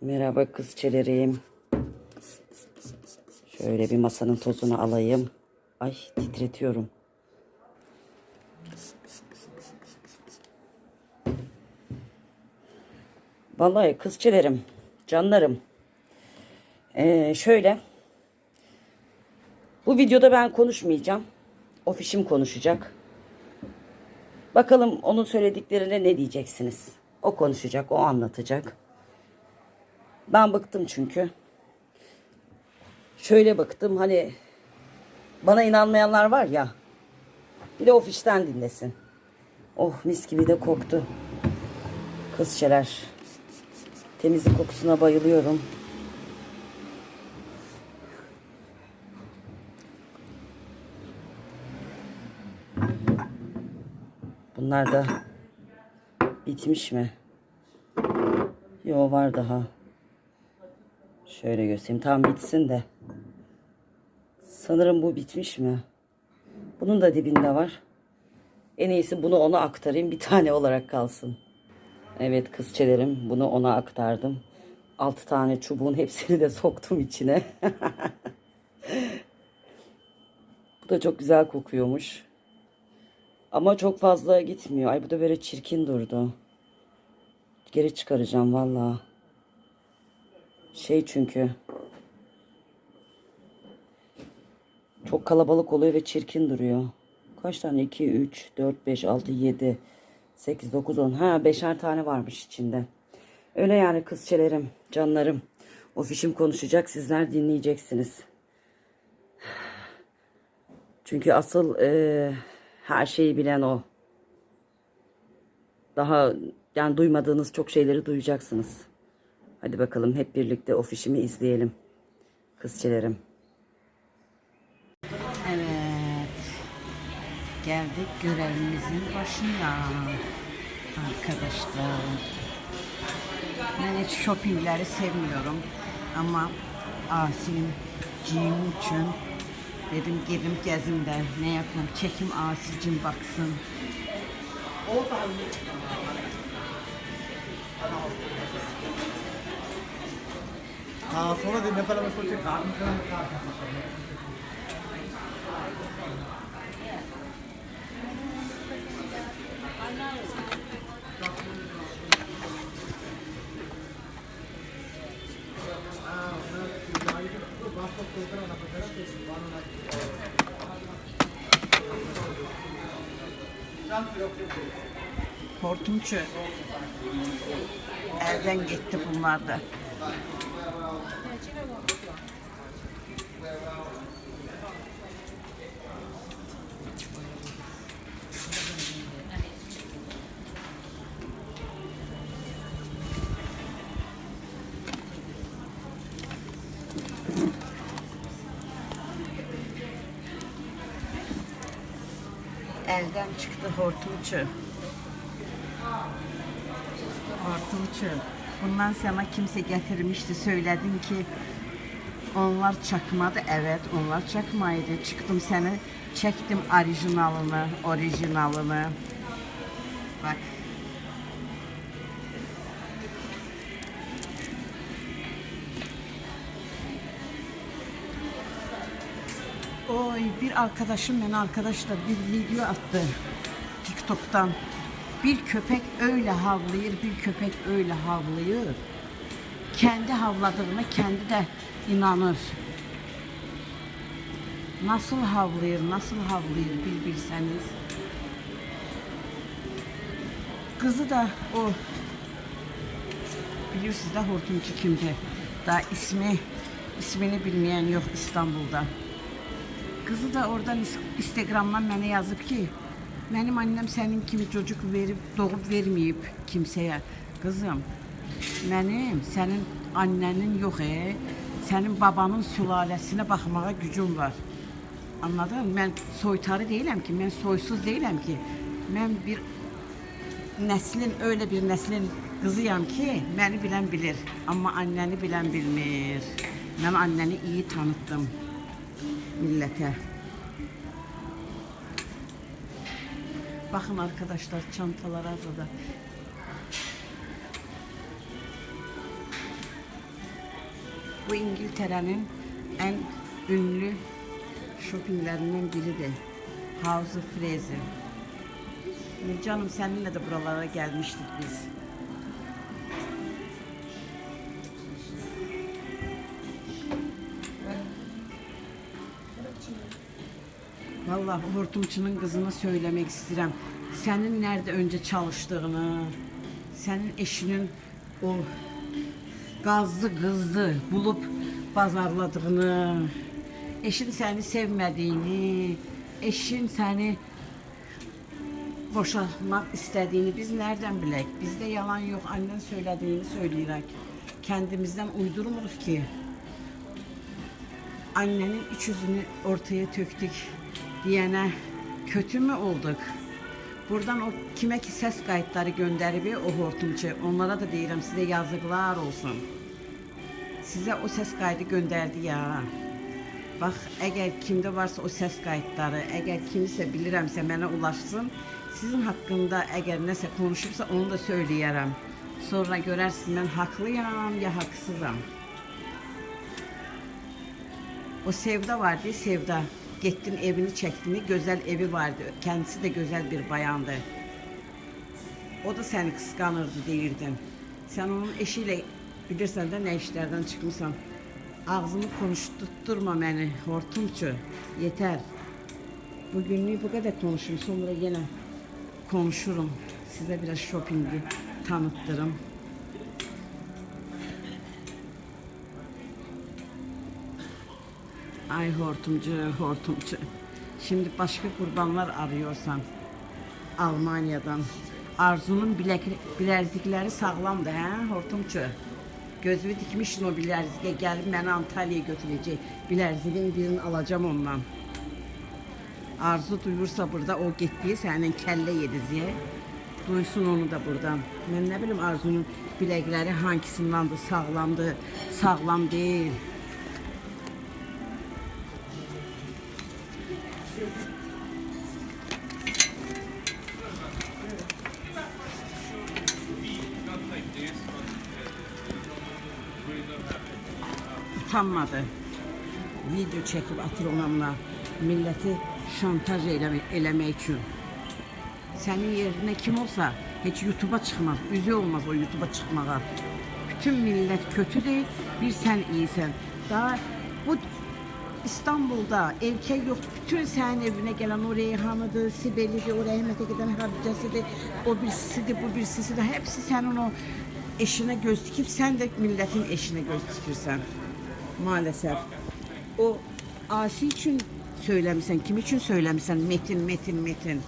Merhaba kızçelerim. Şöyle bir masanın tozunu alayım. Ay titretiyorum. Vallahi kızçelerim, canlarım. Ee, şöyle. Bu videoda ben konuşmayacağım. Ofişim konuşacak. Bakalım onun söylediklerine ne diyeceksiniz? O konuşacak, o anlatacak. Ben bıktım çünkü. Şöyle bıktım hani bana inanmayanlar var ya. Bir de ofisten dinlesin. Oh mis gibi de koktu. Kızçeler. Temizlik kokusuna bayılıyorum. Bunlar da bitmiş mi? Yo var daha. Şöyle göstereyim. Tam bitsin de. Sanırım bu bitmiş mi? Bunun da dibinde var. En iyisi bunu ona aktarayım. Bir tane olarak kalsın. Evet kızçelerim. Bunu ona aktardım. 6 tane çubuğun hepsini de soktum içine. bu da çok güzel kokuyormuş. Ama çok fazla gitmiyor. Ay bu da böyle çirkin durdu. Geri çıkaracağım vallahi. Şey çünkü çok kalabalık oluyor ve çirkin duruyor. Kaç tane? 2, 3, 4, 5, 6, 7, 8, 9, 10. Ha beşer tane varmış içinde. Öyle yani kızçelerim, canlarım. Ofişim konuşacak, sizler dinleyeceksiniz. Çünkü asıl eee, her şeyi bilen o. Daha yani duymadığınız çok şeyleri duyacaksınız. Hadi bakalım hep birlikte ofişimi izleyelim. Kızçelerim. Evet. Geldik görevimizin başına. Arkadaşlar. Ben hiç shoppingleri sevmiyorum. Ama Asi'nin giyimi için dedim gedim gezim de ne yapayım çekim Asi'cim baksın. हाँ थोड़ा दिन पहले मैं सोचे गार्डन का क्या Hortumçu. Elden gitti bunlar da. Elden çıktı hortumçu. Hortumçu. Bundan sonra kimse getirmişti. Söyledin ki onlar çakmadı. Evet onlar çakmaydı. Çıktım seni çektim orijinalını, orijinalını. Bak. Oy bir arkadaşım ben arkadaşla bir video attı TikTok'tan. Bir köpek öyle havlıyor, bir köpek öyle havlıyor. Kendi havladığına kendi de inanır. Nasıl havlıyor, nasıl havlıyor bir. Kızı da o bilirsiniz de hortumcu kimdi. Daha ismi ismini bilmeyen yok İstanbul'da. Kızı da oradan Instagram'dan mənə yazıb ki, mənim annem sənin kimi çocuk verib, doğub verməyib kimsəyə. Qızım, mənim sənin annenin yox, e, sənin babanın sülaləsinə baxmağa gücüm var. Anladın? Mən soytarı deyiləm ki, mən soysuz deyiləm ki. Mən bir nəslin, öyle bir nəslin qızıyam ki, məni bilən bilir, amma annəni bilən bilmir. Mən annəni iyi tanıtdım millete. Bakın arkadaşlar çantalar hazırda. Bu İngiltere'nin en ünlü shoppinglerinden biridir. House of Fraser. Canım seninle de buralara gelmiştik biz. Vallahi hortumçunun kızına söylemek istedim. Senin nerede önce çalıştığını, senin eşinin o gazlı kızdı bulup pazarladığını, eşin seni sevmediğini, eşin seni boşanmak istediğini biz nereden bilek? Bizde yalan yok. Annen söylediğini söyleyerek. Kendimizden uydurmuruz ki. Annenin iç yüzünü ortaya töktük diyene kötü mü olduk? Buradan o kime ki ses kayıtları gönderip o hortumcu onlara da deyirəm size yazıklar olsun. Size o ses kaydı gönderdi ya. Bax, əgər kimdə varsa o səs qayıtları, əgər kimisə bilirəmsə mənə ulaşsın. Sizin haqqında əgər nəsə konuşubsa onu da söyləyərəm. Sonra görərsiniz mən haqlıyam ya haqsızam. O Sevda vardı, Sevda. Gittin evini çektin, güzel evi vardı. Kendisi de güzel bir bayandı. O da seni kıskanırdı deyirdin. Sen onun eşiyle bilirsen de ne işlerden çıkmışsan. Ağzımı konuşturtturma beni hortumçu. Yeter. Bugünlük bu kadar konuşayım. Sonra yine konuşurum. Size biraz shoppingi tanıttırım. Ay hortumcu, hortumcu. Şimdi başka kurbanlar arıyorsan Almanya'dan. Arzu'nun bilek, bilezikleri sağlamdı ha hortumcu. Gözümü dikmişsin o bileziğe gelip beni Antalya'ya götürecek. Bileziğin birini alacağım ondan. Arzu duyursa burada o gittiği senin kelle yediziye. Duysun onu da buradan. Ben ne bileyim Arzu'nun bilekleri hangisindandı sağlamdı, sağlam değil. Utanmadı. Video çekip atır onunla milleti şantaj eleme, elemek için. Senin yerine kim olsa hiç YouTube'a çıkmaz. Üzü olmaz o YouTube'a çıkmağa. Bütün millet kötü değil, bir sen iyisin. Daha bu İstanbul'da erkek yok. Bütün senin evine gelen o Reyhan'ıdır, Sibel'idir, o Rahmet'e giden Hatice'sidir, o birisisidir, bu birisisidir. Hepsi senin o eşine göz dikip sen de milletin eşine göz dikirsen. Maalesef. O Asi için söylemişsen, kim için söylemişsen Metin, Metin, Metin.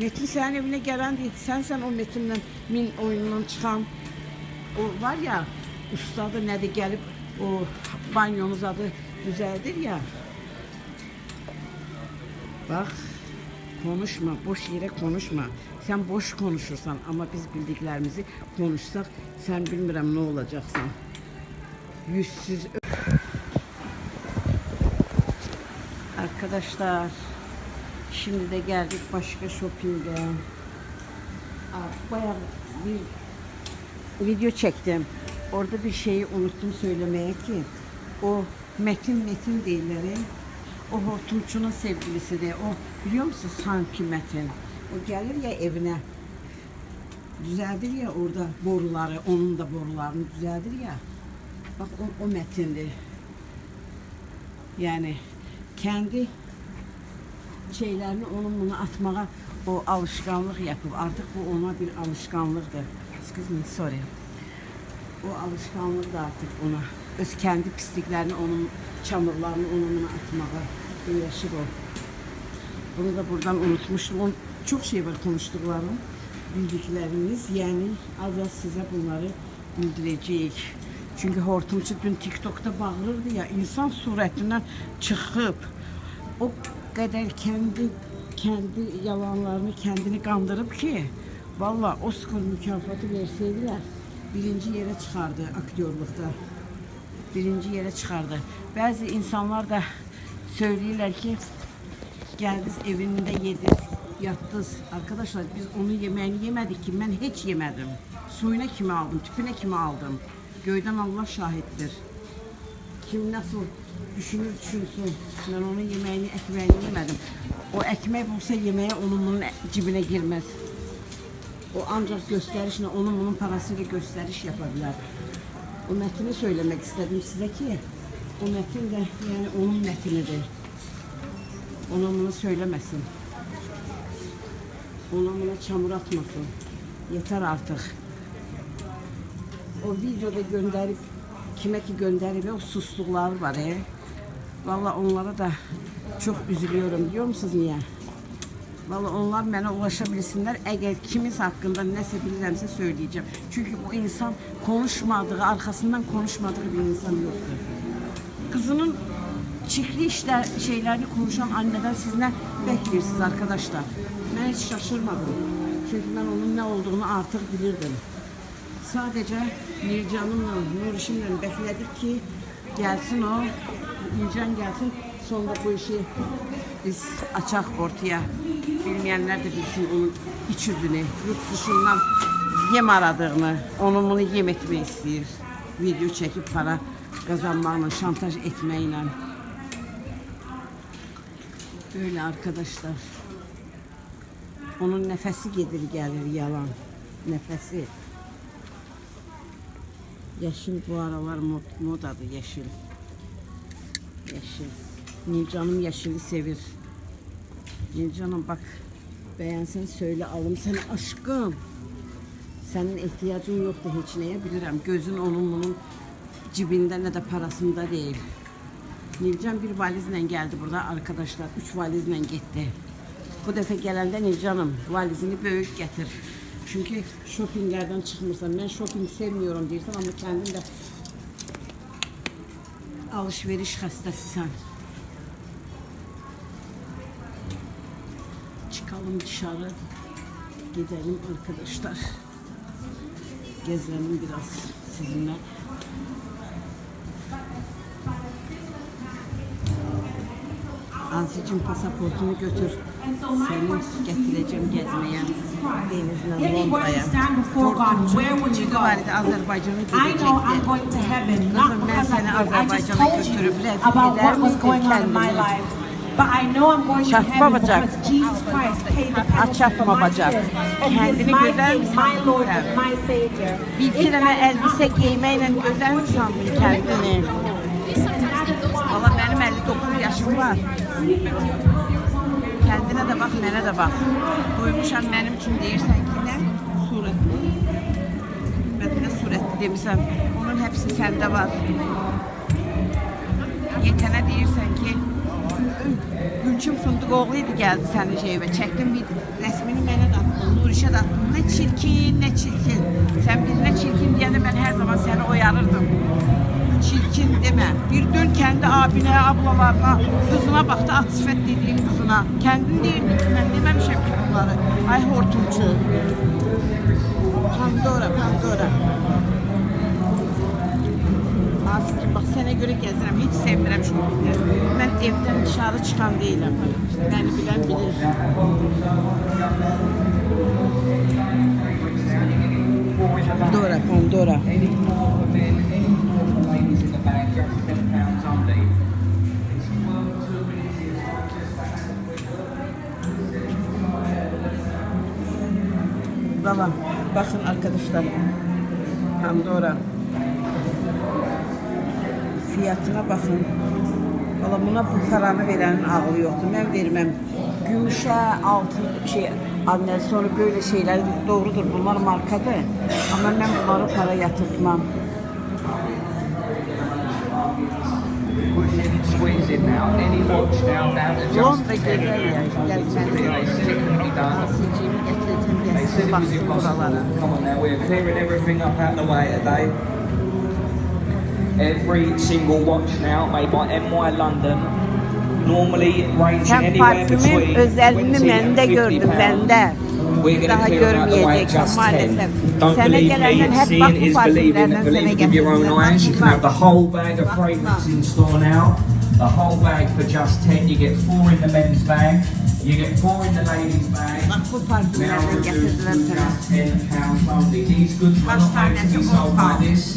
Metin senin evine gelen değil. Sen sen o Metin'le min oyunundan çıkan o var ya ustadı ne de gelip o banyonuz adı düzeldir ya. Bak konuşma, boş yere konuşma. Sen boş konuşursan ama biz bildiklerimizi konuşsak sen bilmirəm ne olacaksan. Yüzsüz Arkadaşlar şimdi de geldik başka shopping'e. Bayağı bir video çektim. Orada bir şeyi unuttum söylemeye ki o Metin Metin değilleri o hortumçunun sevgilisi de o biliyor musun sanki Metin o gelir ya evine düzeldir ya orada boruları onun da borularını düzeldir ya bak o, o Metin'di yani kendi şeylerini onun bunu atmağa o alışkanlık yapıp artık bu ona bir alışkanlıktır. Excuse me, sorry. O alışkanlık da artık ona. Öz kendi pisliklerini onun, çamurlarını onun buna atmağa uğraşır o. Bunu da buradan unutmuştum. On, çok şey var konuştuklarım, bildikleriniz. Yani az az size bunları bildireceğiz. Çünkü hortumcu dün TikTok'ta bağırırdı ya, insan suretinden çıkıp o kadar kendi kendi yalanlarını kendini kandırıp ki valla Oscar mükafatı verseydiler birinci yere çıkardı aktörlükte. Birinci yere çıkardı. Bazı insanlar da söylüyorlar ki geldiniz evinde yediniz, yattınız. Arkadaşlar biz onun yemeğini yemedik ki ben hiç yemedim. Suyuna kimi aldım, tüpüne kimi aldım. Göyden Allah şahittir. Kim nasıl düşünür düşünsün. Ben onun yemeğini, ekmeğini yemedim. O ekmek bulsa yemeğe onun bunun cibine girmez. O ancak gösterişle onun bunun parasıyla gösteriş yapabilir. O metini söylemek istedim size ki o metin de yani onun metinidir. Ona bunu söylemesin. Ona buna çamur atmasın. Yeter artık. O videoda gönderip kime ki gönderip o sustukları var ya. Vallahi onlara da çok üzülüyorum biliyor musunuz niye? Vallahi onlar bana ulaşabilsinler. Eğer kimiz hakkında neyse biliremse söyleyeceğim. Çünkü bu insan konuşmadığı, arkasından konuşmadığı bir insan yoktur. Kızının çiftli işler şeylerini konuşan anneden siz ne bekliyorsunuz arkadaşlar? Ben hiç şaşırmadım. Çünkü ben onun ne olduğunu artık bilirdim. Sadece Nurcan'ımla, Nurişimle bekledik ki gelsin o, Nurcan gelsin. Sonra bu işi biz açak ortaya. Bilmeyenler de bilsin onun iç yüzünü. Yurt dışından yem aradığını, onun bunu yem etmeyi istiyor. Video çekip para kazanmakla, şantaj etmeyle. Böyle arkadaşlar. Onun nefesi gelir gelir yalan. Nefesi. Yeşil bu aralar mod, modadır yeşil. Yeşil. Nilcanım yeşili sevir. Nilcanım bak beğensen söyle alım seni aşkım. Senin ihtiyacın yoktu hiç neye bilirim. Gözün onun bunun cibinde ne de parasında değil. Nilcan bir valizle geldi burada arkadaşlar. Üç valizle gitti. Bu defa gelende Nilcanım valizini büyük getir. Çünkü shoppinglerden çıkmırsan ben shopping sevmiyorum diyorsan ama kendin de alışveriş hastası Çıkalım dışarı. Gidelim arkadaşlar. Gezelim biraz sizinle. Azicim pasaportunu götür. Seni getireceğim gezmeye. Denizle Londra'ya. Vardı Azerbaycan'a gidecekti. Kızım, ben seni Azerbaycan'a götürüp rezil about eder what was misin going on in my kendini? life. But I know I'm going to Şart heaven babacak. because Jesus Christ paid the Aç yapma bacak. Kendini güzel Savior. Bir tane elbise giymeyle güzel sandın kendini? Valla benim 59 yaşım var. Kendine de bak, mənə də bak. Duymuşam mənim üçün deyirsən ki, nə? Surətli. Nə surətli demişəm. Onun hepsi səndə var. Yetənə deyirsən ki, Gülçin Fındıqoğlu idi gəldi sənin şeyvə. Çəkdim bir rəsmini mənə də atdın, Nurişə də atdın. Nə çirkin, nə çirkin. Sən birinə çirkin deyəndə mən hər zaman səni oyarırdım. Çirkin demə. Bir dön kendi abine, ablalarına, kızına baktı at sifət dediğin kızına. Kendin değildin ki ben dememişim ki bunları. Ay hortumçu. Pandora, Pandora. Asıcım bak sene göre gezirəm, hiç sevmirəm günləri. Mən evdən dışarı çıxan deyiləm. Bəni bilən bilir. Pandora, Pandora. Baba, bakın arkadaşlar. Pandora. Fiyatına bakın. Valla buna bu paranı verenin ağlı yoktu. Ben vermem. Gümüşe, altın, şey, anne sonra böyle şeyler doğrudur. Bunlar markadır. Ama ben bunları para yatırtmam. Londra 10 güzel ya. Gel They said it could be Every single watch now made by NY London normally ranging Sen anywhere between özelliğini 20 ben de and 50 gördüm pounds. bende. We're going Daha to clear them out the way görmeyeceksin just 10. maalesef. Don't Sene believe gelenler me, hep seeing is believing. Believe sene with your own eyes. You can have the whole bag of fragrance in store now. The whole bag for just 10. You get four in the men's bag. You get four in the ladies' bag. Bak bu Now parfümlerden reduced getirdiler to sana. just 10 pounds only. These goods were not made to tanesi be on sold pound? like this.